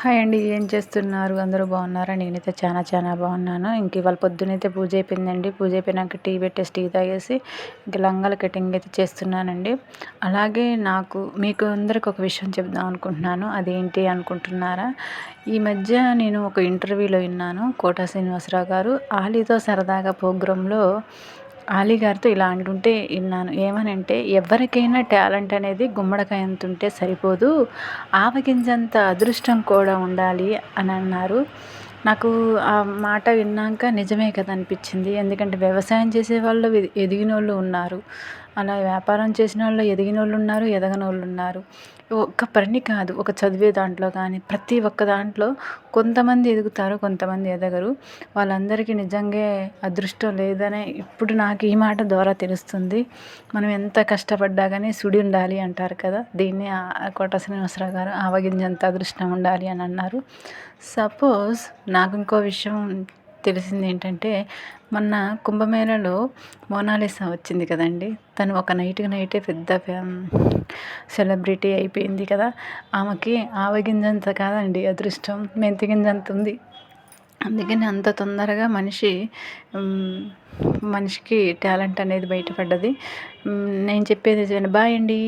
Hi అండి ఏం చేస్తున్నారు? అందరూ బాగున్నారా? నేనైతే చాలా చాలా బాగున్నాను. ఇంక ఇవాళ పొద్దునైతే పూజ అయిపోయిందండి. పూజ అయిపోయినాక టీ పెట్టేసి టీ తాగేసి ఇంక లంగాల కటింగ్ అయితే చేస్తున్నానండి. అలాగే నాకు మీకు అందరికి ఒక విషయం చెప్దాం అనుకుంటున్నాను. అదేంటి అనుకుంటున్నారా? ఈ మధ్య నేను ఒక ఇంటర్వ్యూలో విన్నాను. కోట శ్రీనివాసరావు గారు. ఆలీతో సరదాగా ప్రోగ్రాంలో ఆలీ గారితో ఇలా అంటుంటే విన్నాను ఏమనంటే ఎవరికైనా టాలెంట్ అనేది గుమ్మడికాయ అంత ఉంటే సరిపోదు. ఆవగింజంత అదృష్టం కూడా ఉండాలి అని అన్నారు. నాకు ఆ మాట విన్నాక నిజమే కదా అనిపించింది. ఎందుకంటే వ్యవసాయం చేసే వాళ్ళు ఎదిగిన వాళ్ళు ఉన్నారు. అలా వ్యాపారం చేసిన వాళ్ళు ఎదిగిన వాళ్ళు ఉన్నారు ఎదగని వాళ్ళు ఉన్నారు. ఒక్క పని కాదు ఒక చదివే దాంట్లో కానీ ప్రతి ఒక్క దాంట్లో కొంతమంది ఎదుగుతారు కొంతమంది ఎదగరు. వాళ్ళందరికీ నిజంగా అదృష్టం లేదనే ఇప్పుడు నాకు ఈ మాట ద్వారా తెలుస్తుంది. మనం ఎంత కష్టపడ్డా కానీ సుడి ఉండాలి అంటారు కదా దీన్ని కోట శ్రీనివాసరావు గారు ఆవగింజంత అదృష్టం ఉండాలి అని అన్నారు. సపోజ్ నాకు ఇంకో విషయం తెలిసింది ఏంటంటే మొన్న కుంభమేళలో మోనాలిసా వచ్చింది కదండి. తను ఒక నైట్కి నైటే పెద్ద సెలబ్రిటీ అయిపోయింది కదా. ఆమెకి ఆవగింజంత కాదండి అదృష్టం మెంతి గింజంత ఉంది. అందుకని అంత తొందరగా మనిషి మనిషికి టాలెంట్ అనేది బయటపడ్డది. నేను చెప్పేది బాయ్ అండి.